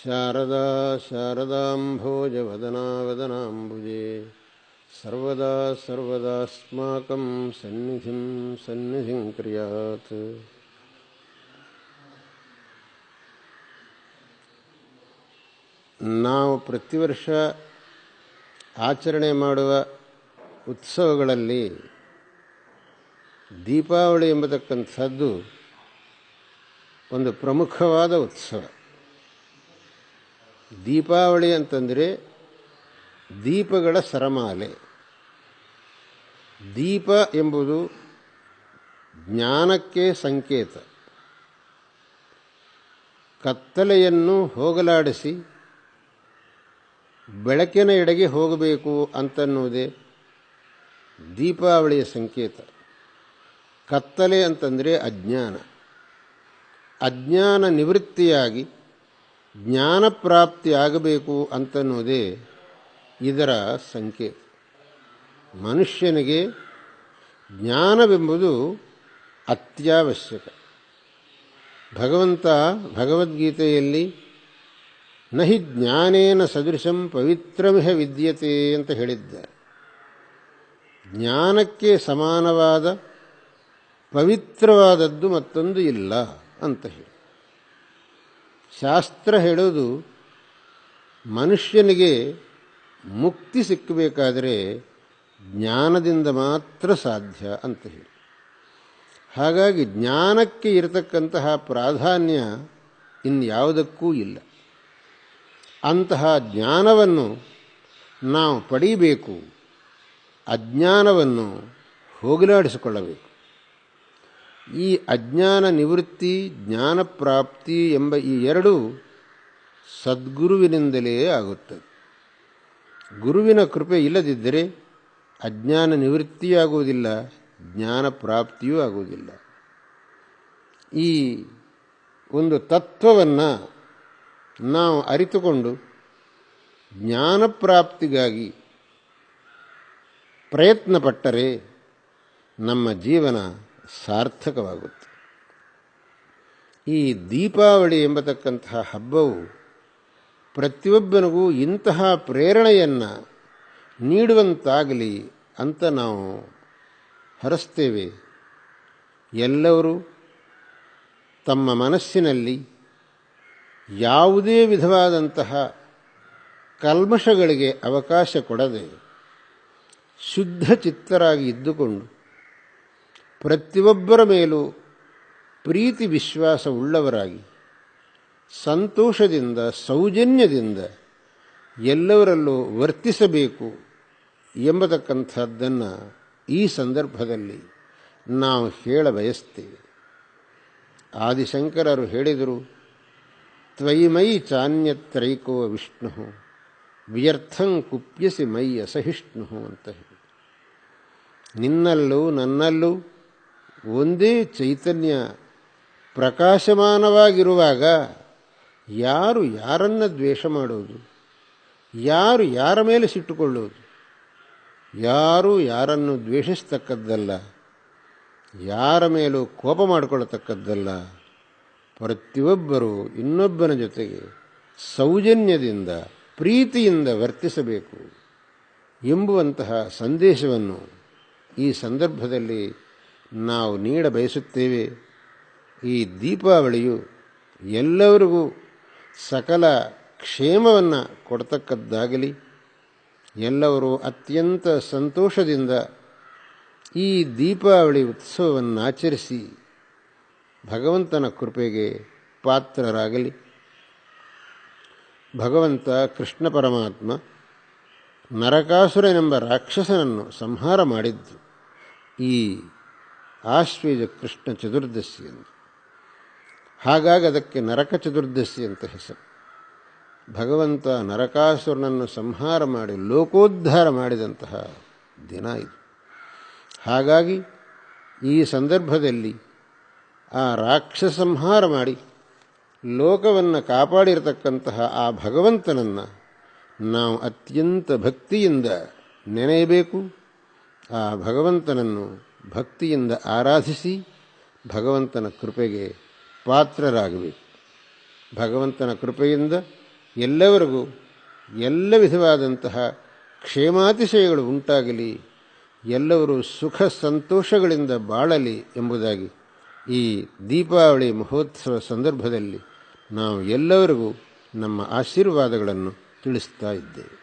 ಶಾರದಾ शारदाम्भोजवदनावदनाम्बुजे सर्वदा ಸರ್ವದಾ सन्निधिं ಸನ್ನಿಧಿಂ ಕ್ರಿಯಾತ್ ನಾವು ಪ್ರತಿವರ್ಷ ಆಚರಣೆ ಮಾಡುವ ಉತ್ಸವಗಳಲ್ಲಿ ದೀಪಾವಳಿ ಎಂಬತಕ್ಕಂಥದ್ದು ಒಂದು ಪ್ರಮುಖವಾದ ಉತ್ಸವ. ದೀಪಾವಳಿ ಅಂತಂದರೆ ದೀಪಗಳ ಸರಮಾಲೆ. ದೀಪ ಎಂಬುದು ಜ್ಞಾನಕ್ಕೆ ಸಂಕೇತ. ಕತ್ತಲೆಯನ್ನು ಹೋಗಲಾಡಿಸಿ ಬೆಳಕಿನ ಎಡೆಗೆ ಹೋಗಬೇಕು ಅಂತನ್ನುವುದೇ ದೀಪಾವಳಿಯ ಸಂಕೇತ. ಕತ್ತಲೆ ಅಂತಂದರೆ ಅಜ್ಞಾನ. ಅಜ್ಞಾನ ನಿವೃತ್ತಿಯಾಗಿ ಜ್ಞಾನ ಪ್ರಾಪ್ತಿ ಆಗಬೇಕು ಅಂತನ್ನುವುದೇ ಇದರ ಸಂಕೇತ ಮನುಷ್ಯನಿಗೆ ಜ್ಞಾನವೆಂಬುದು ಅತ್ಯವಶ್ಯಕ. ಭಗವಂತ ಭಗವದ್ಗೀತೆಯಲ್ಲಿ ನಹಿ ಜ್ಞಾನೇನ ಸದೃಶಂ ಪವಿತ್ರಮಿಹ ವಿದ್ಯತೆ ಅಂತ ಹೇಳಿದ್ದಾರೆ. ಜ್ಞಾನಕ್ಕೆ ಸಮಾನವಾದ ಪವಿತ್ರವಾದದ್ದು ಮತ್ತೊಂದು ಇಲ್ಲ ಅಂತ ಹೇಳಿ. ಶಾಸ್ತ್ರ ಹೇಳೋದು ಮನುಷ್ಯನಿಗೆ ಮುಕ್ತಿ ಸಿಕ್ಕಬೇಕಾದರೆ ಜ್ಞಾನದಿಂದ ಮಾತ್ರ ಸಾಧ್ಯ ಅಂತ ಹೇಳಿ. ಹಾಗಾಗಿ ಜ್ಞಾನಕ್ಕೆ ಇರತಕ್ಕಂತಹ ಪ್ರಾಧಾನ್ಯ ಇನ್ಯಾವುದಕ್ಕೂ ಇಲ್ಲ. ಅಂತಹ ಜ್ಞಾನವನ್ನು ನಾವು ಪಡೀಬೇಕು, ಅಜ್ಞಾನವನ್ನು ಹೋಗಲಾಡಿಸಿಕೊಳ್ಳಬೇಕು. ಈ ಅಜ್ಞಾನ ನಿವೃತ್ತಿ ಜ್ಞಾನ ಪ್ರಾಪ್ತಿ ಎಂಬ ಈ ಎರಡು ಸದ್ಗುರುವಿನಿಂದಲೇ ಆಗುತ್ತದೆ. ಗುರುವಿನ ಕೃಪೆ ಇಲ್ಲದಿದ್ದರೆ ಅಜ್ಞಾನ ನಿವೃತ್ತಿಯಾಗುವುದಿಲ್ಲ ಜ್ಞಾನ ಪ್ರಾಪ್ತಿಯೂ ಆಗುವುದಿಲ್ಲ. ಈ ಒಂದು ತತ್ವವನ್ನು ನಾವು ಅರಿತುಕೊಂಡು ಜ್ಞಾನ ಪ್ರಾಪ್ತಿಗಾಗಿ ಪ್ರಯತ್ನಪಟ್ಟರೆ ನಮ್ಮ ಜೀವನ ಸಾರ್ಥಕವಾಗುತ್ತೆ. ಈ ದೀಪಾವಳಿ ಎಂಬತಕ್ಕಂತಹ ಹಬ್ಬವು ಪ್ರತಿಯೊಬ್ಬನಿಗೂ ಇಂತಹ ಪ್ರೇರಣೆಯನ್ನು ನೀಡುವಂತಾಗಲಿ ಅಂತ ನಾವು ಹರಸ್ತೇವೆ. ಎಲ್ಲರೂ ತಮ್ಮ ಮನಸ್ಸಿನಲ್ಲಿ ಯಾವುದೇ ವಿಧವಾದಂತಹ ಕಲ್ಮಶಗಳಿಗೆ ಅವಕಾಶ ಕೊಡದೆ ಶುದ್ಧ ಚಿತ್ತರಾಗಿ ಇದ್ದುಕೊಂಡು ಪ್ರತಿಯೊಬ್ಬರ ಮೇಲೂ ಪ್ರೀತಿ ವಿಶ್ವಾಸ ಉಳ್ಳವರಾಗಿ, ಸಂತೋಷದಿಂದ, ಸೌಜನ್ಯದಿಂದ ಎಲ್ಲವರಲ್ಲೂ ವರ್ತಿಸಬೇಕು ಎಂಬತಕ್ಕಂಥದ್ದನ್ನು ಈ ಸಂದರ್ಭದಲ್ಲಿ ನಾವು ಹೇಳ ಬಯಸ್ತೇವೆ. ಆದಿಶಂಕರರು ಹೇಳಿದರು ತ್ವಯಿ ಮೈ ಚಾನ್ಯತ್ರೈಕೋ ವಿಷ್ಣು, ವ್ಯರ್ಥಂ ಕುಪ್ಯಸಿ ಮೈ ಅಸಹಿಷ್ಣು ಅಂತ ಹೇಳಿ ನಿನ್ನಲ್ಲೂ ನನ್ನಲ್ಲೂ ಒಂದೇ ಚೈತನ್ಯ ಪ್ರಕಾಶಮಾನವಾಗಿರುವಾಗ ಯಾರು ಯಾರನ್ನು ದ್ವೇಷ ಮಾಡೋದು? ಯಾರು ಯಾರ ಮೇಲೆ ಸಿಟ್ಟುಕೊಳ್ಳೋದು? ಯಾರು ಯಾರನ್ನು ದ್ವೇಷಿಸ್ತಕ್ಕದ್ದಲ್ಲ? ಯಾರ ಮೇಲೂ ಕೋಪ ಮಾಡಿಕೊಳ್ಳತಕ್ಕದ್ದಲ್ಲ ಪ್ರತಿಯೊಬ್ಬರೂ ಇನ್ನೊಬ್ಬನ ಜೊತೆಗೆ ಸೌಜನ್ಯದಿಂದ, ಪ್ರೀತಿಯಿಂದ ವರ್ತಿಸಬೇಕು ಎಂಬುವಂತಹ ಸಂದೇಶವನ್ನು ಈ ಸಂದರ್ಭದಲ್ಲಿ ನಾವು ನೀಡ ಬಯಸುತ್ತೇವೆ ಈ ದೀಪಾವಳಿಯು ಎಲ್ಲರಿಗೂ ಸಕಲ ಕ್ಷೇಮವನ್ನು ಕೊಡ್ತಕ್ಕದ್ದಾಗಲಿ. ಎಲ್ಲರೂ ಅತ್ಯಂತ ಸಂತೋಷದಿಂದ ಈ ದೀಪಾವಳಿ ಉತ್ಸವವನ್ನು ಆಚರಿಸಿ ಭಗವಂತನ ಕೃಪೆಗೆ ಪಾತ್ರರಾಗಲಿ. ಭಗವಂತ ಕೃಷ್ಣ ಪರಮಾತ್ಮ ನರಕಾಸುರನೆಂಬ ರಾಕ್ಷಸನನ್ನು ಸಂಹಾರ ಮಾಡಿದ್ದು ಈ ಆಶ್ವೇಜ ಕೃಷ್ಣ ಚತುರ್ದಶಿ ಎಂದು. ಹಾಗಾಗಿ ಅದಕ್ಕೆ ನರಕ ಚತುರ್ದಶಿ ಅಂತ ಹೆಸರು. ಭಗವಂತ ನರಕಾಸುರನನ್ನು ಸಂಹಾರ ಮಾಡಿ ಲೋಕೋದ್ಧಾರ ಮಾಡಿದಂತಹ ದಿನ ಇದು. ಹಾಗಾಗಿ ಈ ಸಂದರ್ಭದಲ್ಲಿ ಆ ರಾಕ್ಷಸ ಸಂಹಾರ ಮಾಡಿ ಲೋಕವನ್ನು ಕಾಪಾಡಿರತಕ್ಕಂತಹ ಆ ಭಗವಂತನನ್ನು ನಾವು ಅತ್ಯಂತ ಭಕ್ತಿಯಿಂದ ನೆನೆಯಬೇಕು. ಆ ಭಗವಂತನನ್ನು ಭಕ್ತಿಯಿಂದ ಆರಾಧಿಸಿ ಭಗವಂತನ ಕೃಪೆಗೆ ಪಾತ್ರರಾಗಬೇಕು. ಭಗವಂತನ ಕೃಪೆಯಿಂದ ಎಲ್ಲವರಿಗೂ ಎಲ್ಲ ವಿಧವಾದಂತಹ ಕ್ಷೇಮಾತಿಶಯಗಳು ಉಂಟಾಗಲಿ ಎಲ್ಲರೂ ಸುಖ ಸಂತೋಷಗಳಿಂದ ಬಾಳಲಿ ಎಂಬುದಾಗಿ ಈ ದೀಪಾವಳಿ ಮಹೋತ್ಸವ ಸಂದರ್ಭದಲ್ಲಿ ನಾವು ಎಲ್ಲರಿಗೂ ನಮ್ಮ ಆಶೀರ್ವಾದಗಳನ್ನು ತಿಳಿಸ್ತಾ ಇದ್ದೇವೆ.